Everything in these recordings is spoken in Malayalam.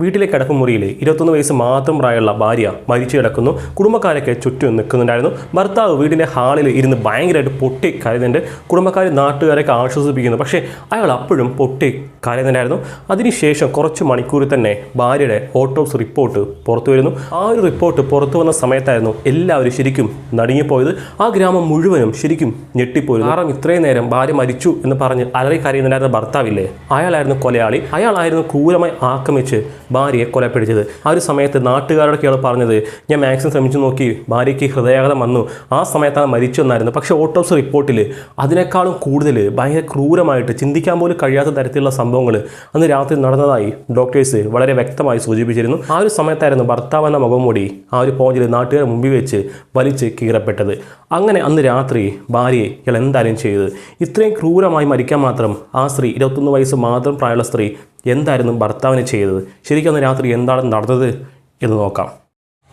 വീട്ടിലെ കിടപ്പുമുറിയിൽ ഇരുപത്തൊന്ന് വയസ്സ് മാത്രം പ്രായമുള്ള ഭാര്യ മരിച്ചു കിടക്കുന്നു. കുടുംബക്കാരൊക്കെ ചുറ്റും നിൽക്കുന്നുണ്ടായിരുന്നു. ഭർത്താവ് വീടിന്റെ ഹാളിൽ ഇരുന്ന് ഭയങ്കരമായിട്ട് പൊട്ടി കരുതുന്നുണ്ട് കുടുംബക്കാർ നാട്ടുകാരൊക്കെ ആശ്വസിപ്പിക്കുന്നു. പക്ഷേ അയാൾ അപ്പോഴും പൊട്ടി കരുതുന്നുണ്ടായിരുന്നു അതിനുശേഷം കുറച്ച് മണിക്കൂറിൽ തന്നെ ഭാര്യയുടെ ഓട്ടോപ്സി റിപ്പോർട്ട് പുറത്തു വരുന്നു. ആ ഒരു റിപ്പോർട്ട് പുറത്തു വന്ന സമയത്തായിരുന്നു എല്ലാവരും ശരിക്കും നടുങ്ങിപ്പോയത്. ആ ഗ്രാമം മുഴുവനും ശരിക്കും ഞെട്ടിപ്പോയിരുന്നു. കാരണം ഇത്രയും നേരം ഭാര്യ മരിച്ചു എന്ന് പറഞ്ഞ് അലറി കരയുന്നുണ്ടായിരുന്ന ഭർത്താവില്ലേ? അയാളായിരുന്നു കൊലയാളി. അയാളായിരുന്നു ക്രൂരമായി ആക്രമിച്ച് ഭാര്യയെ കൊലപ്പെടുത്തിയത്. ആ ഒരു സമയത്ത് നാട്ടുകാരോടൊക്കെയാണ് പറഞ്ഞത് ഞാൻ മാക്സിമം ശ്രമിച്ചു നോക്കി ഭാര്യയ്ക്ക് ഹൃദയാഘാതം വന്നു. ആ സമയത്താണ് മരിച്ചു എന്നായിരുന്നു. പക്ഷേ ഓട്ടോപ്സി റിപ്പോർട്ടിൽ അതിനേക്കാളും കൂടുതൽ ഭയങ്കര ക്രൂരമായിട്ട് ചിന്തിക്കാൻ പോലും കഴിയാത്ത തരത്തിലുള്ള സംഭവങ്ങൾ അന്ന് രാത്രി നടന്നതായി ഡോക്ടേഴ്സ് വളരെ വ്യക്തമായി സൂചിപ്പിച്ചിരുന്നു. ആ ഒരു സമയത്തായിരുന്നു ഭർത്താവ് എന്ന മുഖംമൂടി ആ ഒരു പോഞ്ചിൽ നാട്ടുകാരെ മുമ്പിൽ വെച്ച് വലിച്ച് കീറപ്പെട്ടത്. അങ്ങനെ അന്ന് രാത്രി ഭാര്യയെ ഇയാൾ എന്തായാലും ചെയ്തത്? ഇത്രയും ക്രൂരമായി മരിക്കാൻ മാത്രം ആ സ്ത്രീ ഇരുപത്തൊന്ന് വയസ്സ് മാത്രം പ്രായമുള്ള സ്ത്രീ എന്തായിരുന്നു ഭർത്താവിന് ചെയ്തത്? ശരിക്കും അന്ന് രാത്രി എന്താണ് നടന്നത് എന്ന് നോക്കാം.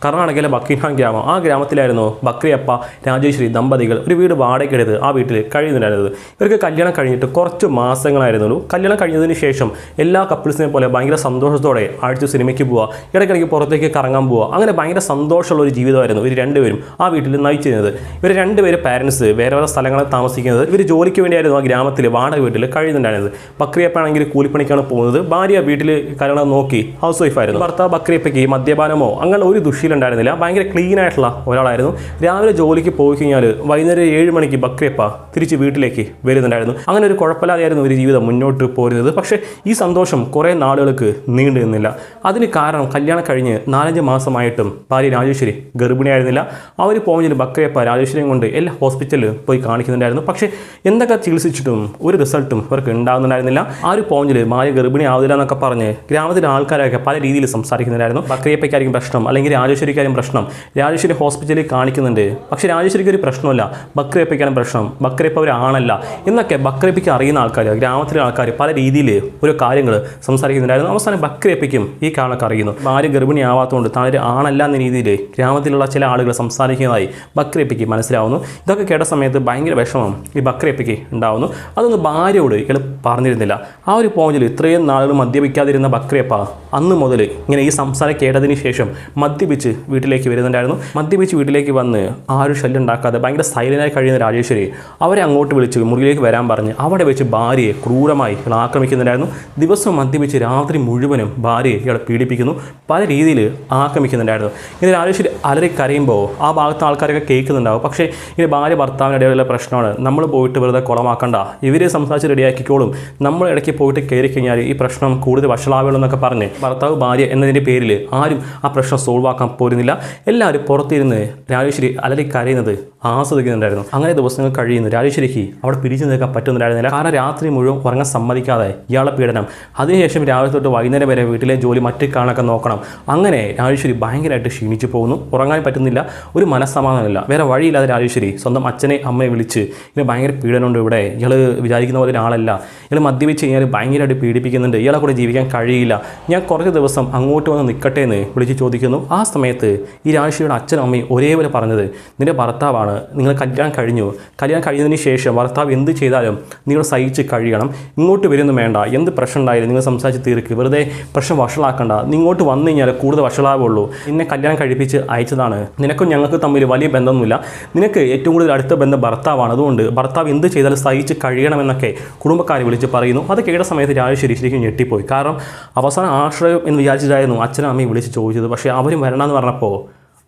കർണാടകയിലെ ബക്കിംഹാം ഗ്രാമം. ആ ഗ്രാമത്തിലായിരുന്നു ബക്രിയപ്പ രാജേശ്വരി ദമ്പതികൾ ഒരു വീട് വാടകയ്ക്കെടുത്ത് ആ വീട്ടിൽ കഴിയുന്നുണ്ടായിരുന്നത്. ഇവർക്ക് കല്യാണം കഴിഞ്ഞിട്ട് കുറച്ച് മാസങ്ങളായിരുന്നുള്ളൂ കല്യാണം കഴിഞ്ഞതിന് ശേഷം എല്ലാ കപ്പിൾസിനെ പോലെ ഭയങ്കര സന്തോഷത്തോടെ ആഴ്ച സിനിമയ്ക്ക് പോവുക ഇടയ്ക്കിടയ്ക്ക് പുറത്തേക്ക് കറങ്ങാൻ പോവുക അങ്ങനെ ഭയങ്കര സന്തോഷമുള്ള ഒരു ജീവിതമായിരുന്നു ഇവർ രണ്ടുപേരും ആ വീട്ടിൽ നയിച്ചിരുന്നത്. ഇവർ രണ്ടുപേരും പാരൻസ് വേറെ വേറെ സ്ഥലങ്ങളിൽ താമസിക്കുന്നത് ഇവർ ജോലിക്ക് വേണ്ടിയായിരുന്നു ആ ഗ്രാമത്തിൽ വാടക വീട്ടിൽ കഴിയുന്നുണ്ടായിരുന്നത്. ബക്രിയപ്പാണെങ്കിൽ കൂലിപ്പണിക്കാണ് പോകുന്നത്. ഭാര്യ വീട്ടിൽ കല്യാണം നോക്കി ഹൗസ് വൈഫായിരുന്നു ഭർത്താവ് ബക്രിയപ്പയ്ക്ക് മദ്യപാനമോ അങ്ങനെ ഒരു ദുഷിയിലുണ്ടായിരുന്നില്ല ഭയങ്കര ക്ലീൻ ആയിട്ടുള്ള ഒരാളായിരുന്നു. രാവിലെ ജോലിക്ക് പോയി കഴിഞ്ഞാൽ വൈകുന്നേരം ഏഴ് മണിക്ക് ബക്രിയപ്പ തിരിച്ച് വീട്ടിലേക്ക് വരുന്നുണ്ടായിരുന്നു. അങ്ങനെ ഒരു കുഴപ്പമില്ലാതെയായിരുന്നു ഒരു ജീവിതം മുന്നോട്ട് പോരുന്നത്. പക്ഷേ ഈ സന്തോഷം കുറേ നാളുകൾക്ക് നീണ്ടു നിന്നില്ല. അതിന് കാരണം കല്യാണം കഴിഞ്ഞ് നാലഞ്ച് മാസമായിട്ടും ഭാര്യ രാജേശ്വരി ഗർഭിണിയായിരുന്നില്ല. ആ ഒരു പോയിന്റിൽ ബക്രിയപ്പ രാജേശ്വരിയും കൊണ്ട് എല്ലാ ഹോസ്പിറ്റലിൽ പോയി കാണിക്കുന്നുണ്ടായിരുന്നു. പക്ഷേ എന്തൊക്കെ ചികിത്സിച്ചിട്ടും ഒരു റിസൾട്ടും അവർക്ക് ഉണ്ടാകുന്നുണ്ടായിരുന്നില്ല. ആ ഒരു പോയിന്റിൽ ഭാര്യ ഗർഭിണി ആവില്ല എന്നൊക്കെ പറഞ്ഞ് ഗ്രാമത്തിലെ ആൾക്കാരൊക്കെ പല രീതിയിൽ സംസാരിക്കുന്നുണ്ടായിരുന്നു. ബക്രിയപ്പയ്ക്കായിരിക്കും പ്രശ്നം അല്ലെങ്കിൽ രാജേശ്വരിക്കാരും പ്രശ്നം. രാജേശ്വരി ഹോസ്പിറ്റലിൽ കാണിക്കുന്നുണ്ട്. പക്ഷേ രാജേശ്വരിക്ക് ഒരു പ്രശ്നമല്ല ബക്രിയപ്പയ്ക്കാണ് പ്രശ്നം. ബക്രിയപ്പ ഒരു ആണല്ല. എന്നൊക്കെ ബക്രിയപ്പയ്ക്ക് അറിയുന്ന ആൾക്കാർ ഗ്രാമത്തിലെ ആൾക്കാർ പല രീതിയിൽ ഓരോ കാര്യങ്ങൾ സംസാരിക്കുന്നുണ്ടായിരുന്നു. അവസാനം ബക്രിയപ്പയ്ക്കും ഈ കാരണമൊക്കെ അറിയുന്നു. ഭാര്യ ഗർഭിണിയാവാത്തതുകൊണ്ട് താൻ ഒരു ആണല്ല എന്ന രീതിയിൽ ഗ്രാമത്തിലുള്ള ചില ആളുകൾ സംസാരിക്കുന്നതായി ബക്രിയപ്പയ്ക്ക് മനസ്സിലാവുന്നു. ഇതൊക്കെ കേട്ട സമയത്ത് ഭയങ്കര വിഷമം ഈ ബക്രിയപ്പയ്ക്ക് ഉണ്ടാവുന്നു. അതൊന്നും ഭാര്യയോട് ഇയാൾ പറഞ്ഞിരുന്നില്ല. ആ ഒരു പോയിന്റിൽ ഇത്രയും നാളുകൾ മദ്യപിക്കാതിരുന്ന ബക്രിയപ്പ അന്ന് മുതൽ ഇങ്ങനെ ഈ സംസാരം കേട്ടതിന് ശേഷം മദ്യപിച്ച് വീട്ടിലേക്ക് വരുന്നുണ്ടായിരുന്നു. മദ്യപിച്ച് വീട്ടിലേക്ക് വന്ന് ആരും ശല്യം ഉണ്ടാക്കാതെ ഭയങ്കര സൈലന്റായി കഴിയുന്ന രാജേശ്വരി അവരെ അങ്ങോട്ട് വിളിച്ച് മുറിയിലേക്ക് വരാൻ പറഞ്ഞ് അവിടെ വെച്ച് ഭാര്യയെ ക്രൂരമായി ഇയാൾ ദിവസം ദിവസവും മദ്യപിച്ച് രാത്രി മുഴുവനും ഭാര്യയെ ഇയാളെ പീഡിപ്പിക്കുന്നു. പല രീതിയിൽ ആക്രമിക്കുന്നുണ്ടായിരുന്നു. ഇങ്ങനെ രാജേശ്വരി അലറി കരയുമ്പോൾ ആ ഭാഗത്ത് ആൾക്കാരൊക്കെ കേൾക്കുന്നുണ്ടാവും. പക്ഷേ ഇങ്ങനെ ഭാര്യ ഭർത്താവിന്റെ ഭർത്താവിനിടയിലുള്ള പ്രശ്നമാണ്. നമ്മൾ പോയിട്ട് വെറുതെ കുളമാക്കണ്ട. ഇവരെ സംസാരിച്ച് റെഡിയാക്കിക്കോളും നമ്മൾ ഇടയ്ക്ക് പോയിട്ട് കയറി കഴിഞ്ഞാൽ ഈ പ്രശ്നം കൂടുതൽ വഷളാവുള്ളൂ എന്നൊക്കെ പറഞ്ഞ് ഭർത്താവ് ഭാര്യ എന്നതിന്റെ പേരിൽ ആരും ആ പ്രശ്നം സോൾവ് ആക്കാൻ പോരുന്നില്ല. എല്ലാവരും പുറത്തിരുന്ന് രാജേശ്വരി അലറി കരയുന്നത് ആസ്വദിക്കുന്നുണ്ടായിരുന്നു. അങ്ങനെ ദിവസങ്ങൾ കഴിയുന്നു. രാജേശ്വരിക്ക് അവിടെ പിരിച്ചു നിൽക്കാൻ പറ്റുന്നുണ്ടായിരുന്നില്ല. കാരണം രാത്രി മുഴുവൻ ഉറങ്ങാൻ സമ്മതിക്കാതെ ഇയാളെ പീഡനം. അതിനുശേഷം രാവിലെ തൊട്ട് വൈകുന്നേരം വരെ വീട്ടിലെ ജോലി മറ്റു കാണൊക്കെ നോക്കണം. അങ്ങനെ രാജേശ്വരി ഭയങ്കരമായിട്ട് ക്ഷീണിച്ചു പോകുന്നു. ഉറങ്ങാൻ പറ്റുന്നില്ല. ഒരു മനസ്സമാധാനമില്ല വേറെ വഴിയില്ലാതെ രാജേശ്വരി സ്വന്തം അച്ഛനെ അമ്മയെ വിളിച്ച് ഇങ്ങനെ ഭയങ്കര പീഡനമുണ്ട് ഇവിടെ. ഇയാൾ വിചാരിക്കുന്ന പോലെ ഒരാളല്ല. ഇയാൾ മദ്യപിച്ച് കഴിഞ്ഞാൽ ഭയങ്കരമായിട്ട് പീഡിപ്പിക്കുന്നുണ്ട്. ഇയാളെ കൂടെ ജീവിക്കാൻ കഴിയില്ല. ഞാൻ കുറച്ച് ദിവസം അങ്ങോട്ട് വന്ന് നിൽക്കട്ടെ എന്ന് വിളിച്ച് ചോദിക്കുന്നു. ആ സമയത്ത് ഈ രാജശ്രീയുടെ അച്ഛനും അമ്മയും ഒരേപോലെ പറഞ്ഞത് നിന്റെ ഭർത്താവാണ് നിങ്ങൾ കല്യാണം കഴിഞ്ഞു. കല്യാണം കഴിഞ്ഞതിന് ശേഷം ഭർത്താവ് എന്ത് ചെയ്താലും നിങ്ങൾ സഹിച്ച് കഴിയണം. ഇങ്ങോട്ട് വരുന്നു വേണ്ട. എന്ത് പ്രശ്നം ഉണ്ടായാലും നിങ്ങൾ സംസാരിച്ച് തീർക്ക്. വെറുതെ പ്രശ്നം വഷളാക്കണ്ട. നീ ഇങ്ങോട്ട് വന്നു കഴിഞ്ഞാൽ കൂടുതൽ വഷളാവുള്ളൂ. നിന്നെ കല്യാണം കഴിപ്പിച്ച് അയച്ചതാണ്. നിനക്കും ഞങ്ങൾക്ക് തമ്മിൽ വലിയ ബന്ധമൊന്നുമില്ല. നിനക്ക് ഏറ്റവും കൂടുതൽ അടുത്ത ബന്ധം ഭർത്താവാണ്. അതുകൊണ്ട് ഭർത്താവ് എന്ത് ചെയ്താലും സഹിച്ച് കഴിയണമെന്നൊക്കെ കുടുംബക്കാരെ വിളിച്ച് പറയുന്നു. അത് കേട്ട സമയത്ത് രാജശ്രീ ശരിക്കും ഞെട്ടിപ്പോയി. കാരണം അവസാനം ആശ്രയം എന്ന് വിചാരിച്ചതായിരുന്നു അച്ഛനും അമ്മയും വിളിച്ച് ചോദിച്ചത്. പക്ഷേ അവരും വരണമെന്ന് പറഞ്ഞപ്പോൾ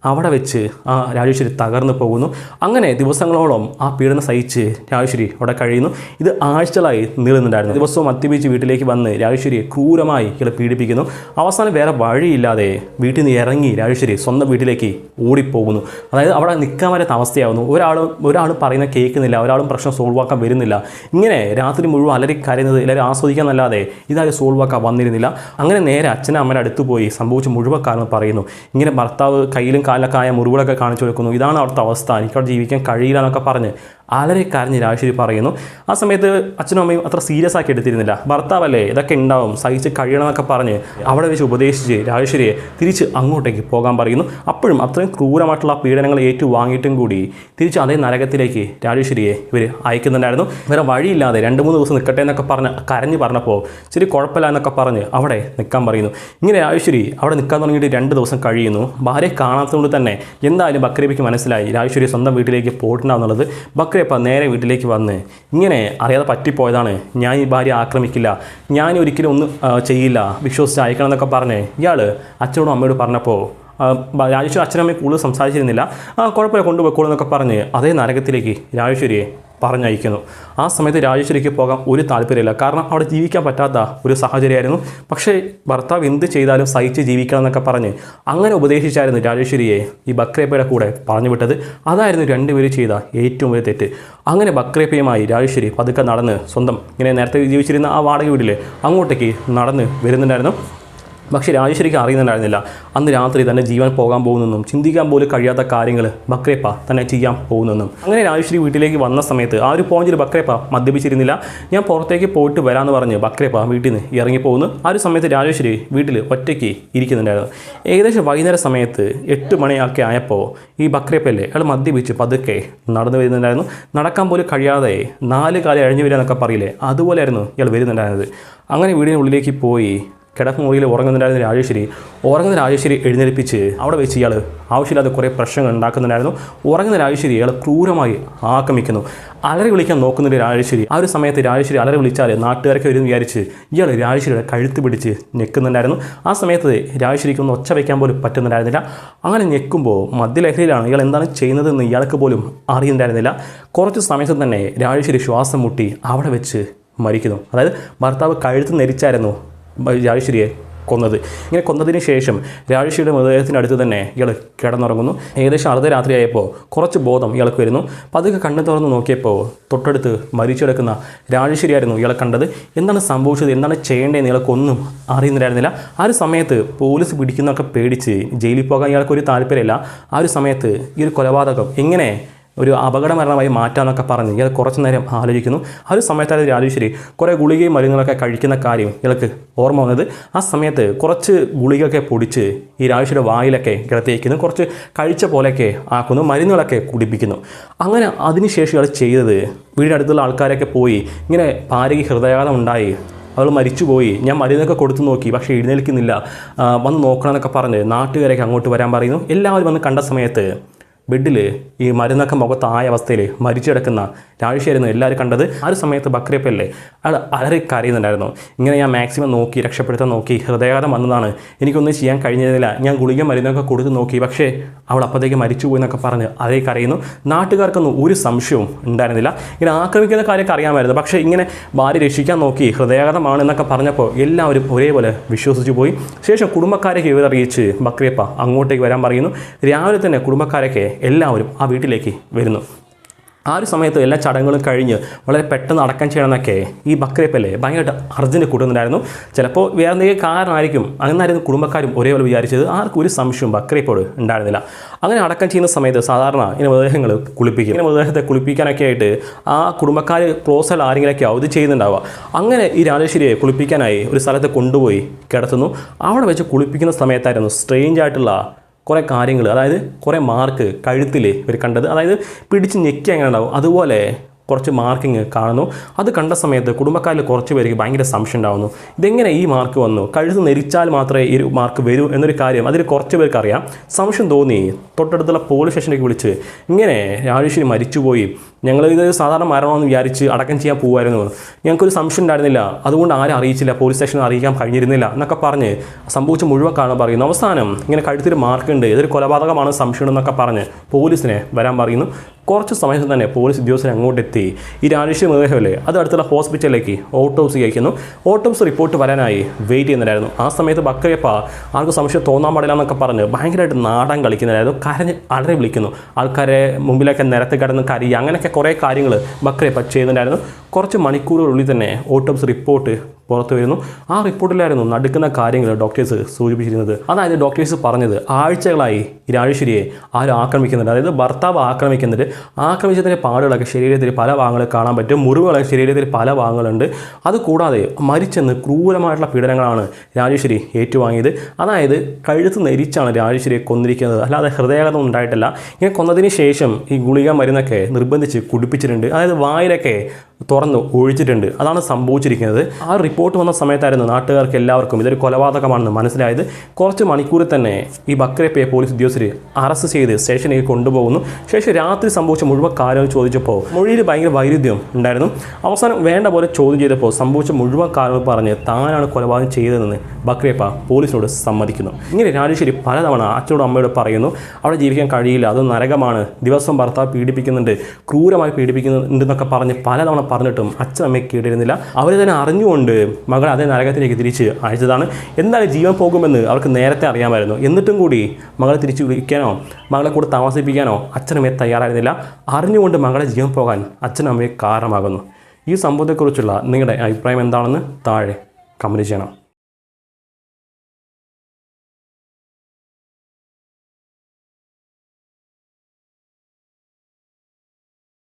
അവിടെ വെച്ച് ആ രാജേശ്വരി തകർന്നു പോകുന്നു. അങ്ങനെ ദിവസങ്ങളോളം ആ പീഡനം സഹിച്ച് രാജേശ്വരി അവിടെ കഴിയുന്നു. ഇത് ആഴ്ചകളായി നീളുന്നുണ്ടായിരുന്നു. ദിവസവും മദ്യപിച്ച് വീട്ടിലേക്ക് വന്ന് രാജേശ്വരിയെ ക്രൂരമായി ഇയാൾ പീഡിപ്പിക്കുന്നു. അവസാനം വേറെ വഴിയില്ലാതെ വീട്ടിൽ നിന്ന് ഇറങ്ങി രാജേശ്വരി സ്വന്തം വീട്ടിലേക്ക് ഓടിപ്പോകുന്നു. അതായത് അവിടെ നിൽക്കാൻ വരാത്ത അവസ്ഥയാവുന്നു. ഒരാൾ ഒരാൾ പറയുന്ന കേൾക്കുന്നില്ല. ഒരാളും പ്രശ്നം സോൾവ് ആക്കാൻ വരുന്നില്ല. ഇങ്ങനെ രാത്രി മുഴുവൻ അലരി കരയുന്നത് എല്ലാവരും ആസ്വദിക്കാന്നല്ലാതെ ഇതാരും സോൾവ് ആക്കാൻ വന്നിരുന്നില്ല. അങ്ങനെ നേരെ അച്ഛനും അമ്മയുടെ അടുത്ത് പോയി സംഭവിച്ച മുഴുവൻ കാരണം പറയുന്നു. ഇങ്ങനെ ഭർത്താവ് കയ്യിലും കാലിലൊക്കെ ആയ മുറിവുകളൊക്കെ കാണിച്ചു കൊടുക്കുന്നു. ഇതാണ് അവിടുത്തെ അവസ്ഥ. എനിക്കവിടെ ജീവിക്കാൻ കഴിയില്ല എന്നൊക്കെ പറഞ്ഞ് അലരെ കരഞ്ഞ് രാജശ്രീ പറയുന്നു. ആ സമയത്ത് അച്ഛനും അമ്മയും അത്ര സീരിയസ് ആക്കി എടുത്തിരുന്നില്ല. ഭർത്താവല്ലേ ഇതൊക്കെ ഉണ്ടാവും സഹിച്ച് കഴിയണമെന്നൊക്കെ പറഞ്ഞ് അവിടെ വെച്ച് ഉപദേശിച്ച് രാജേശ്വരിയെ തിരിച്ച് അങ്ങോട്ടേക്ക് പോകാൻ പറയുന്നു. അപ്പോഴും അത്രയും ക്രൂരമായിട്ടുള്ള പീഡനങ്ങൾ ഏറ്റു വാങ്ങിയിട്ടും കൂടി തിരിച്ച് അതേ നരകത്തിലേക്ക് രാജേശ്വരിയെ ഇവർ അയക്കുന്നുണ്ടായിരുന്നു. വേറെ വഴിയില്ലാതെ രണ്ട് മൂന്ന് ദിവസം നിൽക്കട്ടെ എന്നൊക്കെ പറഞ്ഞ് കരഞ്ഞ് പറഞ്ഞപ്പോൾ ശരി കുഴപ്പമില്ല എന്നൊക്കെ പറഞ്ഞ് അവിടെ നിൽക്കാൻ പറയുന്നു. ഇങ്ങനെ രാജേശ്വരി അവിടെ നിൽക്കാൻ തുടങ്ങിയിട്ട് രണ്ട് ദിവസം കഴിയുന്നു. ഭാര്യയെ കാണാത്തതുകൊണ്ട് തന്നെ എന്തായാലും ബക്രീബിക്ക് മനസ്സിലായി രാജേശ്വരി സ്വന്തം വീട്ടിലേക്ക് പോയിട്ടുണ്ടാവുന്നുള്ളത്. ബക്രേപ്പ നേരെ വീട്ടിലേക്ക് വന്ന് ഇങ്ങനെ അറിയാതെ പറ്റിപ്പോയതാണ്. ഞാൻ ഈ ഭാര്യ ആക്രമിക്കില്ല. ഞാൻ ഒരിക്കലും ഒന്നും ചെയ്യില്ല. വിശ്വസിച്ച് അയക്കണം എന്നൊക്കെ പറഞ്ഞ് ഇയാൾ അച്ഛനോടും അമ്മയോട് പറഞ്ഞപ്പോൾ രാജേശ്വരി അച്ഛനമ്മയും കൂടുതൽ സംസാരിച്ചിരുന്നില്ല. ആ കുഴപ്പമില്ല കൊണ്ടുപോയിക്കോളൂ എന്നൊക്കെ പറഞ്ഞ് അതേ നരകത്തിലേക്ക്. രാജേശ്വരിയെ പറഞ്ഞയക്കുന്നു. ആ സമയത്ത് രാജേശ്വരിക്ക് പോകാൻ ഒരു താല്പര്യമില്ല. കാരണം അവിടെ ജീവിക്കാൻ പറ്റാത്ത ഒരു സാഹചര്യമായിരുന്നു. പക്ഷേ ഭർത്താവ് എന്ത് ചെയ്താലും സഹിച്ച് ജീവിക്കണം എന്നൊക്കെ പറഞ്ഞ് അങ്ങനെ ഉപദേശിച്ചായിരുന്നു രാജേശ്വരിയെ ഈ ബക്രേപ്പയുടെ കൂടെ പറഞ്ഞു വിട്ടത്. അതായിരുന്നു രണ്ടുപേരും ചെയ്ത ഏറ്റവും വലിയ തെറ്റ്. അങ്ങനെ ബക്രേപ്പയുമായി രാജേശ്വരി പതുക്കെ നടന്ന് സ്വന്തം ഇങ്ങനെ നേരത്തെ ജീവിച്ചിരുന്ന ആ വാടക വീട്ടിൽ അങ്ങോട്ടേക്ക് നടന്ന് വരുന്നുണ്ടായിരുന്നു. പക്ഷേ രാജേശ്വരിക്ക് അറിയുന്നുണ്ടായിരുന്നില്ല. അന്ന് രാത്രി തന്നെ ജീവൻ പോകാൻ പോകുന്നെന്നും ചിന്തിക്കാൻ പോലും കഴിയാത്ത കാര്യങ്ങൾ ബക്രേപ്പ തന്നെ ചെയ്യാൻ പോകുന്നെന്നും. അങ്ങനെ രാജേശ്വരി വീട്ടിലേക്ക് വന്ന സമയത്ത് ആ ഒരു പോയിന്റിൽ ബക്രേപ്പ മദ്യപിച്ചിരുന്നില്ല. ഞാൻ പുറത്തേക്ക് പോയിട്ട് വരാമെന്ന് പറഞ്ഞ് ബക്രേപ്പ വീട്ടിൽ നിന്ന് ഇറങ്ങി പോകുന്നു ആ ഒരു സമയത്ത് രാജേശ്വരി വീട്ടിൽ ഒറ്റയ്ക്ക് ഇരിക്കുന്നുണ്ടായിരുന്നു. ഏകദേശം വൈകുന്നേര സമയത്ത് എട്ട് മണിയൊക്കെ ആയപ്പോൾ ഈ ബക്രേപ്പല്ലേ അയാൾ മദ്യപിച്ച് പതുക്കെ നടന്നു വരുന്നുണ്ടായിരുന്നു. നടക്കാൻ പോലും കഴിയാതെ നാല് കാലം അഴിഞ്ഞു വരിക എന്നൊക്കെ പറയില്ലേ അതുപോലെയായിരുന്നു ഇയാൾ വരുന്നുണ്ടായിരുന്നത്. അങ്ങനെ വീടിനുള്ളിലേക്ക് പോയി കിടക്കുമുറിയിൽ ഉറങ്ങുന്നുണ്ടായിരുന്ന രാജേശ്വരി ഉറങ്ങുന്ന രാജേശ്വരി എഴുന്നേൽപ്പിച്ച് അവിടെ വെച്ച് ഇയാൾ ആവശ്യമില്ലാതെ കുറേ പ്രശ്നങ്ങൾ ഉണ്ടാക്കുന്നുണ്ടായിരുന്നു. ഉറങ്ങുന്ന രാജേശ്വരി ഇയാൾ ക്രൂരമായി ആക്രമിക്കുന്നു. അലറി വിളിക്കാൻ നോക്കുന്നുണ്ട് രാജേശ്വരി. ആ ഒരു സമയത്ത് രാജേശ്വരി അലറി വിളിച്ചാൽ നാട്ടുകാരൊക്കെ വരും വിചാരിച്ച് ഇയാൾ രാജേശ്വരിയുടെ കഴുത്ത് പിടിച്ച് ഞെക്കുന്നുണ്ടായിരുന്നു. ആ സമയത്ത് രാജേശ്വരിക്ക് ഒന്ന് ഒച്ച വയ്ക്കാൻ പോലും പറ്റുന്നുണ്ടായിരുന്നില്ല. അങ്ങനെ ഞെക്കുമ്പോൾ മദ്യലഹരിയിലാണ് ഇയാൾ എന്താണ് ചെയ്യുന്നതെന്ന് ഇയാൾക്ക് പോലും അറിയുന്നുണ്ടായിരുന്നില്ല. കുറച്ച് സമയത്ത് തന്നെ രാജേശ്വരി ശ്വാസം മുട്ടി അവിടെ വെച്ച് മരിക്കുന്നു. അതായത് ഭർത്താവ് കഴുത്ത് നെരിച്ചായിരുന്നു രാജേശ്വരിയെ കൊന്നത്. ഇങ്ങനെ കൊന്നതിന് ശേഷം രാജശ്രീയുടെ മൃതദേഹത്തിന് അടുത്ത് തന്നെ ഇയാൾ കിടന്നുറങ്ങുന്നു. ഏകദേശം അർദ്ധരാത്രിയായപ്പോൾ കുറച്ച് ബോധം ഇയാൾക്ക് വരുന്നു. പതുക്കെ കണ്ണു തുറന്ന് നോക്കിയപ്പോൾ തൊട്ടടുത്ത് മരിച്ചു കിടക്കുന്ന രാജശ്രീയായിരുന്നു ഇയാളെ കണ്ടത്. എന്താണ് സംഭവിച്ചത്? എന്താണ് ചെയ്യേണ്ടതെന്ന് ഇയാൾക്കൊന്നും അറിയുന്നില്ലായിരുന്നില്ല. ആ ഒരു സമയത്ത് പോലീസ് പിടിക്കുന്നതൊക്കെ പേടിച്ച് ജയിലിൽ പോകാൻ ഇയാൾക്കൊരു താല്പര്യമില്ല. ആ ഒരു സമയത്ത് ഈ ഒരു കൊലപാതകം എങ്ങനെ ഒരു അപകടമരണമായി മാറ്റാമെന്നൊക്കെ പറഞ്ഞ് ഇയാൾ കുറച്ച് നേരം ആലോചിക്കുന്നു. ആ ഒരു സമയത്താണ് രാജേശ്വരി കുറേ ഗുളികയും മരുന്നുകളൊക്കെ കഴിക്കുന്ന കാര്യം ഇയാൾക്ക് ഓർമ്മ വന്നത്. ആ സമയത്ത് കുറച്ച് ഗുളികയൊക്കെ പൊടിച്ച് ഈ രാജേശ്വരിയുടെ വായിലൊക്കെ കിടത്തിയിരിക്കുന്നു കുറച്ച് കഴിച്ച പോലെയൊക്കെ ആക്കുന്നു മരുന്നുകളൊക്കെ കുടിപ്പിക്കുന്നു. അങ്ങനെ അതിനുശേഷം ഇയാൾ ചെയ്തത് വീടിനടുത്തുള്ള ആൾക്കാരൊക്കെ പോയി ഇങ്ങനെ ഭാര്യയ്ക്ക് ഹൃദയാഘാതം ഉണ്ടായി. അവൾ മരിച്ചുപോയി. ഞാൻ മരുന്നൊക്കെ കൊടുത്തു നോക്കി പക്ഷേ എഴുന്നേൽക്കുന്നില്ല. വന്ന് നോക്കണമെന്നൊക്കെ പറഞ്ഞ് നാട്ടുകാരൊക്കെ അങ്ങോട്ട് വരാൻ പറയുന്നു. എല്ലാവരും വന്ന് കണ്ട സമയത്ത് ബെഡിൽ ഈ മരുന്നൊക്കെ മുഖത്തായ അവസ്ഥയിൽ മരിച്ചു കിടക്കുന്ന രാഴ്ചയായിരുന്നു എല്ലാവരും കണ്ടത്. ആ ഒരു സമയത്ത് ബക്രിയപ്പല്ലേ അയാൾ അലറി കരയുന്നുണ്ടായിരുന്നു. ഇങ്ങനെ ഞാൻ മാക്സിമം നോക്കി രക്ഷപ്പെടുത്താൻ നോക്കി ഹൃദയാഘാതം വന്നതാണ്. എനിക്കൊന്നും ചെയ്യാൻ കഴിഞ്ഞിരുന്നില്ല. ഞാൻ ഗുളിക മരുന്നൊക്കെ കൊടുത്ത് നോക്കി. പക്ഷേ അവൾ അപ്പോഴത്തേക്ക് മരിച്ചുപോയി എന്നൊക്കെ പറഞ്ഞ് അതേ കരയുന്നു. നാട്ടുകാർക്കൊന്നും ഒരു സംശയവും ഉണ്ടായിരുന്നില്ല. ഇങ്ങനെ ആക്രമിക്കുന്ന കാര്യമൊക്കെ അറിയാമായിരുന്നു. പക്ഷേ ഇങ്ങനെ ഭാര്യ രക്ഷിക്കാൻ നോക്കി ഹൃദയാഘാതമാണ് എന്നൊക്കെ പറഞ്ഞപ്പോൾ എല്ലാവരും ഒരേപോലെ വിശ്വസിച്ചു പോയി. ശേഷം കുടുംബക്കാരൊക്കെ ഇവരറിയിച്ച് ബക്രിയപ്പ അങ്ങോട്ടേക്ക് വരാൻ പറയുന്നു. രാവിലെ തന്നെ കുടുംബക്കാരൊക്കെ എല്ലാവരും ആ വീട്ടിലേക്ക് വരുന്നു. ആ ഒരു സമയത്ത് എല്ലാ ചടങ്ങുകളും കഴിഞ്ഞ് വളരെ പെട്ടെന്ന് അടക്കം ചെയ്യണമെന്നൊക്കെ ഈ ബക്രീപ്പല്ലേ ഭയങ്കരമായിട്ട് അർജന്റ് കൂട്ടുന്നുണ്ടായിരുന്നു. ചിലപ്പോൾ വേറെ എന്തെങ്കിലും കാരണമായിരിക്കും. അങ്ങനായിരുന്നു കുടുംബക്കാരും ഒരേപോലെ വിചാരിച്ചത്. ആർക്കും ഒരു സംശയവും ബക്രീപ്പോട് ഉണ്ടായിരുന്നില്ല. അങ്ങനെ അടക്കം ചെയ്യുന്ന സമയത്ത് സാധാരണ ഇങ്ങനെ മൃതദേഹങ്ങൾ കുളിപ്പിക്കും. ഇങ്ങനെ മൃതദേഹത്തെ കുളിപ്പിക്കാനൊക്കെ ആയിട്ട് ആ കുടുംബക്കാർ ക്ലോസൽ ആരെങ്കിലൊക്കെ ഇത് ചെയ്യുന്നുണ്ടാവുക. അങ്ങനെ ഈ രാജേശ്വരിയെ കുളിപ്പിക്കാനായി ഒരു സ്ഥലത്ത് കൊണ്ടുപോയി കിടത്തുന്നു. അവിടെ വെച്ച് കുളിപ്പിക്കുന്ന സമയത്തായിരുന്നു സ്ട്രേഞ്ച് ആയിട്ടുള്ള കുറേ കാര്യങ്ങൾ അതായത് കുറേ മാർക്ക് കഴുത്തിൽ ഇവർ കണ്ടത്. അതായത് പിടിച്ച് ഞെക്കി അങ്ങനെ ഉണ്ടാവും അതുപോലെ കുറച്ച് മാർക്കിങ് കാണുന്നു. അത് കണ്ട സമയത്ത് കുടുംബക്കാരിൽ കുറച്ച് പേർക്ക് ഭയങ്കര സംശയം ഉണ്ടാവുന്നു. ഇതെങ്ങനെ ഈ മാർക്ക് വന്നു? കഴുത്ത് നെരിച്ചാൽ മാത്രമേ ഈ മാർക്ക് വരൂ എന്നൊരു കാര്യം അതിൽ കുറച്ച് പേർക്ക് അറിയാം. സംശയം തോന്നി. തൊട്ടടുത്തുള്ള പോലീസ് സ്റ്റേഷനിലേക്ക് വിളിച്ച് ഇങ്ങനെ രാജേശ്വരി മരിച്ചുപോയി. ഞങ്ങൾ ഇത് സാധാരണ മരണമെന്ന് വിചാരിച്ച് അടക്കം ചെയ്യാൻ പോകുമായിരുന്നു ഞങ്ങൾക്കൊരു സംശയം ഉണ്ടായിരുന്നില്ല. അതുകൊണ്ട് ആരും അറിയിച്ചില്ല? പോലീസ് സ്റ്റേഷനിൽ അറിയിക്കാൻ കഴിഞ്ഞിരുന്നില്ല. എന്നൊക്കെ പറഞ്ഞ് സംഭവിച്ച മുഴുവൻ കാണാൻ പറയുന്നു. അവസാനം ഇങ്ങനെ കഴുത്തിൽ മാർക്കുണ്ട് ഇതൊരു കൊലപാതകമാണ് സംശയം എന്നൊക്കെ പറഞ്ഞ് പോലീസിനെ വരാൻ പറയുന്നു. കുറച്ച് സമയത്ത് തന്നെ പോലീസ് ഉദ്യോഗസ്ഥരെ അങ്ങോട്ട് എത്തി ഈ രാജേഷ് മൃതദേഹമല്ലേ അത് അടുത്തുള്ള ഹോസ്പിറ്റലിലേക്ക് ഓട്ടോപ്സി അയക്കുന്നു. ഓട്ടോപ്സി റിപ്പോർട്ട് വരാനായി വെയിറ്റ് ചെയ്യുന്നുണ്ടായിരുന്നു. ആ സമയത്ത് ബക്കയപ്പ ആൾക്ക് സംശയം തോന്നാൻ പാടില്ല എന്നൊക്കെ പറഞ്ഞ് ഭയങ്കരമായിട്ട് നാടൻ കളിക്കുന്നുണ്ടായിരുന്നു. കരഞ്ഞ് അലറി വിളിക്കുന്നു. ആൾക്കാരെ മുമ്പിലൊക്കെ നിരത്തി കിടന്ന് കരി അങ്ങനെയൊക്കെ കുറേ കാര്യങ്ങൾ ബക്കയപ്പ ചെയ്യുന്നുണ്ടായിരുന്നു. കുറച്ച് മണിക്കൂറുകളുള്ളിൽ തന്നെ ഓട്ടോപ്സി റിപ്പോർട്ട് പുറത്തു വരുന്നു. ആ റിപ്പോർട്ടിലായിരുന്നു നടക്കുന്ന കാര്യങ്ങൾ ഡോക്ടേഴ്സ് സൂചിപ്പിച്ചിരുന്നത്. അതായത് ഡോക്ടേഴ്സ് പറഞ്ഞത് ആഴ്ചകളായി രാജേശ്വരിയെ ആരും ആക്രമിക്കുന്നുണ്ട്. അതായത് ഭർത്താവ് ആക്രമിക്കുന്നുണ്ട്. ആക്രമിച്ചതിന്റെ പാടുകളൊക്കെ ശരീരത്തിൽ പല ഭാഗങ്ങൾ കാണാൻ പറ്റും. മുറിവുകളൊക്കെ ശരീരത്തിൽ പല ഭാഗങ്ങളുണ്ട്. അതുകൂടാതെ മരിച്ചെന്ന് ക്രൂരമായിട്ടുള്ള പീഡനങ്ങളാണ് രാജേശ്വരി ഏറ്റുവാങ്ങിയത്. അതായത് കഴുത്ത് നെരിച്ചാണ് രാജേശ്വരിയെ കൊന്നിരിക്കുന്നത്. അല്ലാതെ ഹൃദയാഘാതം ഉണ്ടായിട്ടില്ല. ഇങ്ങനെ കൊന്നതിന് ശേഷം ഈ ഗുളിക മരുന്നൊക്കെ നിർബന്ധിച്ച് കുടിപ്പിച്ചിട്ടുണ്ട്. അതായത് വായിലൊക്കെ തുറന്ന് ഒഴിച്ചിട്ടുണ്ട്. അതാണ് സംഭവിച്ചിരിക്കുന്നത്. ആ റിപ്പോർട്ട് വന്ന സമയത്തായിരുന്നു നാട്ടുകാർക്ക് എല്ലാവർക്കും ഇതൊരു കൊലപാതകമാണെന്ന് മനസ്സിലായത്. കുറച്ച് മണിക്കൂറിൽ തന്നെ ഈ ബക്രേപ്പയെ പോലീസ് ഉദ്യോഗസ്ഥർ അറസ്റ്റ് ചെയ്ത് സ്റ്റേഷനിലേക്ക് കൊണ്ടുപോകുന്നു. ശേഷം രാത്രി സംഭവിച്ച മുഴുവൻ കാര്യങ്ങൾ ചോദിച്ചപ്പോൾ മൊഴിയിൽ ഭയങ്കര വൈരുദ്ധ്യം ഉണ്ടായിരുന്നു. അവസാനം വേണ്ട പോലെ ചോദ്യം ചെയ്തപ്പോൾ സംഭവിച്ച മുഴുവൻ കാര്യങ്ങൾ പറഞ്ഞ് താനാണ് കൊലപാതകം ചെയ്തതെന്ന് ബക്രേപ്പ പോലീസിനോട് സമ്മതിക്കുന്നു. ഇങ്ങനെ രാജേശ്വരി പലതവണ അച്ഛനോടും അമ്മയോട് പറയുന്നു അവിടെ ജീവിക്കാൻ കഴിയില്ല. അത് നരകമാണ്. ദിവസം ഭർത്താവ് പീഡിപ്പിക്കുന്നുണ്ട്. ക്രൂരമായി പീഡിപ്പിക്കുന്നുണ്ടെന്നൊക്കെ പറഞ്ഞ് പലതവണ പറഞ്ഞിട്ടും അച്ഛൻ അമ്മയെ കേട്ടിരുന്നില്ല. അവർ തന്നെ അറിഞ്ഞുകൊണ്ട് മകൾ അതേ നരകത്തിലേക്ക് തിരിച്ച് അയച്ചതാണ്. എന്തായാലും ജീവൻ പോകുമെന്ന് അവർക്ക് നേരത്തെ അറിയാമായിരുന്നു. എന്നിട്ടും കൂടി മകളെ തിരിച്ചു വിളിക്കാനോ മകളെ കൂടെ താമസിപ്പിക്കാനോ അച്ഛനമ്മയെ തയ്യാറായിരുന്നില്ല. അറിഞ്ഞുകൊണ്ട് മകളെ ജീവൻ പോകാൻ അച്ഛനമ്മയെ കാരണമാകുന്നു. ഈ സംഭവത്തെക്കുറിച്ചുള്ള നിങ്ങളുടെ അഭിപ്രായം എന്താണെന്ന് താഴെ കമന്റ് ചെയ്യണം.